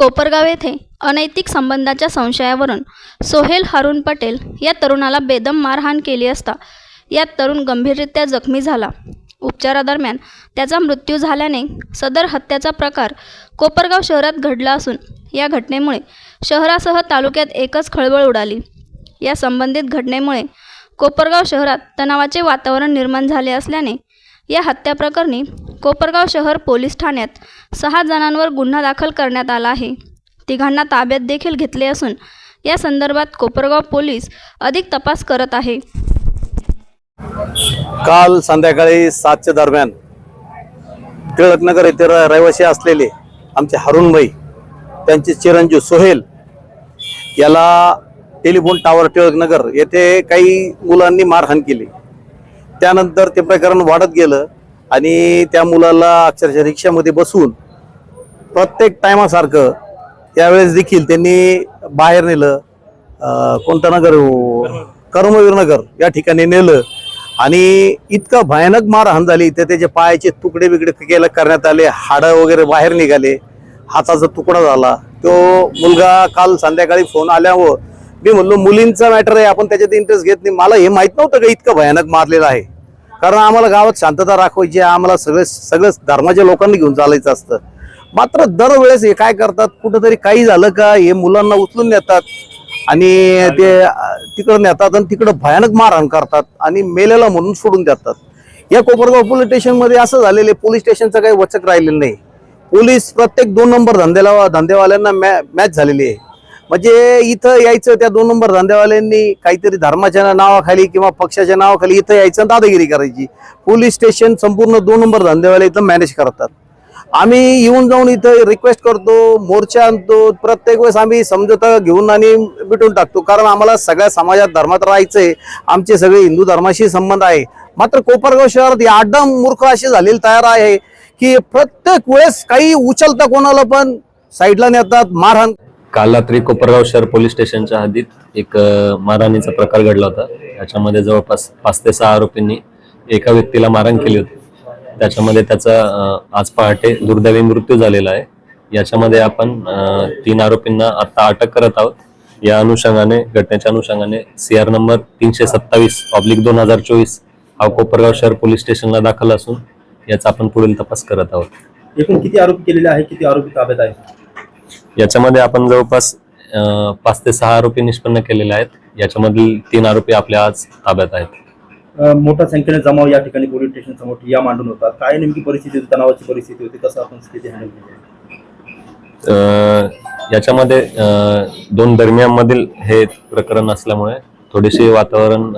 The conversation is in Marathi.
कोपरगाव येथे अनैतिक संबंधाच्या संशयावरून सोहेल हारून पटेल या तरुणाला बेदम मारहाण केली असता यात तरुण गंभीररित्या जखमी झाला. उपचारादरम्यान त्याचा मृत्यू झाल्याने सदर हत्याचा प्रकार कोपरगाव शहरात घडला असून या घटनेमुळे शहरासह तालुक्यात एकच खळबळ उडाली. या संबंधित घटनेमुळे कोपरगाव शहरात तणावाचे वातावरण निर्माण झाले असल्याने या हत्याप्रकरणी कोपरगाव शहर पोलीस ठाण्यात सहा जणांवर गुन्हा दाखल करण्यात आला आहे. तिघांना ताब्यात देखील घेतले असून या संदर्भात कोपरगाव पोलीस अधिक तपास करत आहे. काल संध्याकाळी सातच्या दरम्यान टिळकनगर येथे र- रहिवासी असलेले आमचे हरुणभाई त्यांचे चिरंजीव सोहेल याला टेलिफोन टावर टिळकनगर येथे काही मुलांनी मारहाण केली. त्यानंतर ते प्रकरण वाढत गेलं आणि त्या मुलाला अक्षरशः रिक्षामध्ये बसून प्रत्येक टायमासारखं त्यावेळेस देखील त्यांनी बाहेर नेलं कोणता कोणतं नगर हो? कर्मवीरनगर या ठिकाणी नेलं. आणि इतकं भयानक मारहाण झाली. तर त्याचे पायाचे तुकडे बिकडे केलं करण्यात आले. हाडं वगैरे बाहेर निघाले. हाताचा तुकडा झाला. तो मुलगा काल संध्याकाळी फोन आल्यावर मी म्हणलो मुलींचा मॅटर आहे आपण त्याच्यात इंटरेस्ट घेत नाही. मला हे माहीत नव्हतं का इतकं भयानक मारलेलं आहे? कारण आम्हाला गावात शांतता राखवायची आहे, आम्हाला सगळे सगळंच धर्माच्या लोकांनी घेऊन चालायचं असतं. मात्र दरवेळेस हे काय करतात कुठंतरी काही झालं का हे मुलांना उचलून नेतात आणि ते तिकडं नेतात आणि तिकडं भयानक मारहाण करतात आणि मेलेला म्हणून सोडून देतात. या कोपरगाव पोलीस स्टेशनमध्ये असं झालेलं आहे पोलीस स्टेशनचं काही वचक राहिलेलं नाही. पोलीस प्रत्येक दोन नंबर धंद्याला धंदेवाल्यांना मॅ मॅच झालेली आहे. म्हणजे इथं यायचं त्या दोन नंबर धंदेवाल्यांनी काहीतरी धर्माच्या नावाखाली किंवा पक्षाच्या नावाखाली इथं यायचं आणि दादागिरी करायची. पोलीस स्टेशन संपूर्ण दोन नंबर धंदेवाले इथं मॅनेज करतात. आम्ही येऊन जाऊन इथं रिक्वेस्ट करतो मोर्चा आणतो प्रत्येक वेळेस आम्ही समजोता घेऊन आणि मिटून टाकतो. कारण आम्हाला सगळ्या समाजात धर्मात राहायचंय. आमचे सगळे हिंदू धर्माशी संबंध आहे. मात्र कोपरगाव शहरात या आडम मूर्ख असे झालेले तयार आहे की प्रत्येक वेळेस काही उचलता कोणाला पण साईडला नेतात मारहाण काल रात्री कोपरगाव शहर पोलीस स्टेशनच्या हद्दीत एक मारहाणीचा प्रकार घडला होता. याच्यामध्ये जवळपास पाच ते सहा आरोपींनी एका व्यक्तीला मारहाण केली होती. त्याच्यामध्ये त्याचा आज पहाटे दुर्दैवी मृत्यू झालेला आहे. याच्यामध्ये आपण तीन आरोपींना आता अटक करत आहोत. या अनुषंगाने घटनेच्या अनुषंगाने सी आर नंबर तीनशे सत्तावीस ऑब्लिक दोन हजार चोवीस हा कोपरगाव शहर पोलीस स्टेशनला दाखल असून याचा आपण पुढील तपास करत आहोत. एकूण किती आरोपी केलेले आहे? किती आरोपी ताब्यात आहे याच्यामध्ये आपण जवळपास पाच ते सहा आरोपी निष्पन्न केलेले आहेत. याच्यामधील तीन आरोपी आपल्या आज ताब्यात आहेत. मोठ्या संख्येने जमाव या ठिकाणी पोलीस स्टेशन समोर या मांडून होतात. काय नेमकी परिस्थिती होती? तणावाची परिस्थिती होती? कसं आपण स्थिती हँडल केली? याच्यामध्ये दोन दरम्यानमधील हे प्रकरण असल्यामुळे थोडेसे वातावरण